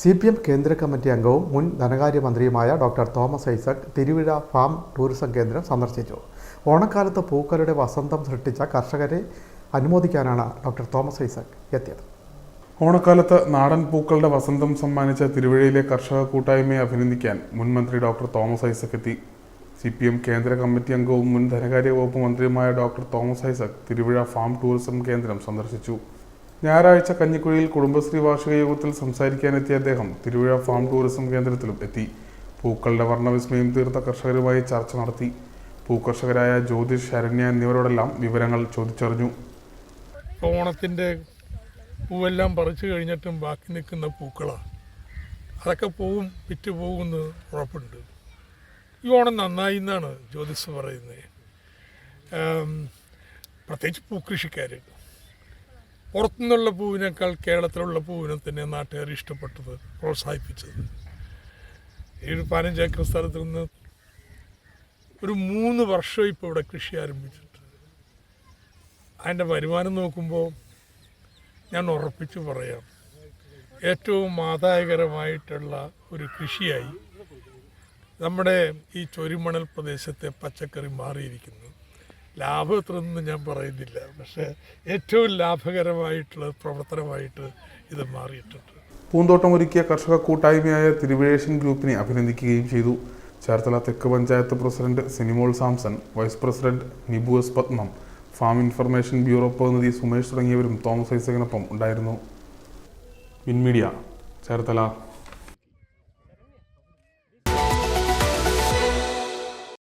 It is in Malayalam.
സി പി എം കേന്ദ്ര കമ്മിറ്റി അംഗവും മുൻ ധനകാര്യമന്ത്രിയുമായ doctor Thomas Isaac Thiruvizha farm tourism കേന്ദ്രം സന്ദർശിച്ചു. ഓണക്കാലത്ത് പൂക്കളുടെ വസന്തം സൃഷ്ടിച്ച കർഷകരെ അനുമോദിക്കാനാണ് ഡോക്ടർ തോമസ് ഐസക് എത്തിയത്. ഓണക്കാലത്ത് നാടൻ പൂക്കളുടെ വസന്തം സമ്മാനിച്ച തിരുവഴിയിലെ കർഷക കൂട്ടായ്മയെ അഭിനന്ദിക്കാൻ മുൻ മന്ത്രി ഡോക്ടർ തോമസ് ഐസക് എത്തി. സി പി എം കേന്ദ്ര കമ്മിറ്റി അംഗവും മുൻ ധനകാര്യ വകുപ്പ് മന്ത്രിയുമായ doctor Thomas Isaac Thiruvizha farm tourism കേന്ദ്രം സന്ദർശിച്ചു. ഞായറാഴ്ച കഞ്ഞിക്കുഴിയിൽ കുടുംബശ്രീ വാർഷിക യോഗത്തിൽ സംസാരിക്കാനെത്തിയ അദ്ദേഹം തിരുവിഴ ഫാം ടൂറിസം കേന്ദ്രത്തിലും എത്തി. പൂക്കളുടെ വർണവിസ്മയം തീർത്ത കർഷകരുമായി ചർച്ച നടത്തി. പൂക്കർഷകരായ ജ്യോതിഷ് ശരണ്യ എന്നിവരോടെല്ലാം വിവരങ്ങൾ ചോദിച്ചറിഞ്ഞു. ഓണത്തിന്റെ പൂവെല്ലാം പറിച്ചു കഴിഞ്ഞിട്ടും ബാക്കി നിൽക്കുന്ന പൂക്കളാണ് അതൊക്കെ പോവും വിറ്റ് പോകുമെന്ന് ഉറപ്പുണ്ട്. ഈ ഓണം നന്നായി എന്നാണ് ജ്യോതിസ് പറയുന്നത്. പ്രത്യേകിച്ച് പൂക്കൃഷിക്കാർ പുറത്തുനിന്നുള്ള പൂവിനേക്കാൾ കേരളത്തിലുള്ള പൂവിനെ തന്നെ നാട്ടുകാർ ഇഷ്ടപ്പെട്ടത് പ്രോത്സാഹിപ്പിച്ചത്. ഈ ഒരു പതിനഞ്ച് ഏക്കർ സ്ഥലത്ത് നിന്ന് ഒരു മൂന്ന് വർഷം ഇപ്പോൾ ഇവിടെ കൃഷി ആരംഭിച്ചിട്ട് അതിന്റെ വരുമാനം നോക്കുമ്പോൾ ഞാൻ ഉറപ്പിച്ച് പറയാം ഏറ്റവും ആദായകരമായിട്ടുള്ള ഒരു കൃഷിയായി നമ്മുടെ ഈ ചൊരിമണൽ പ്രദേശത്തെ പച്ചക്കറി മാറിയിരിക്കുന്നു. ലാഭം എത്രയൊന്നും ഞാൻ പറയുന്നില്ല. പക്ഷേ ഏറ്റവും ലാഭകരമായിട്ടുള്ള പ്രവർത്തനമായിട്ട് ഇത് മാറിയിട്ടുണ്ട്. പൂന്തോട്ടം ഒരുക്കിയ കർഷക കൂട്ടായ്മയായ തിരുവേഷൻ ഗ്രൂപ്പിനെ അഭിനന്ദിക്കുകയും ചെയ്തു. ചേർത്തല തെക്ക് panchayat president Sinimol Samson vice president Nibu S Padmam farm information bureau പ്രതിനിധി സുമേഷ് തുടങ്ങിയവരും തോമസ് ഐസകിനൊപ്പം ഉണ്ടായിരുന്നു. വിൻമീഡിയ ചേർത്തല.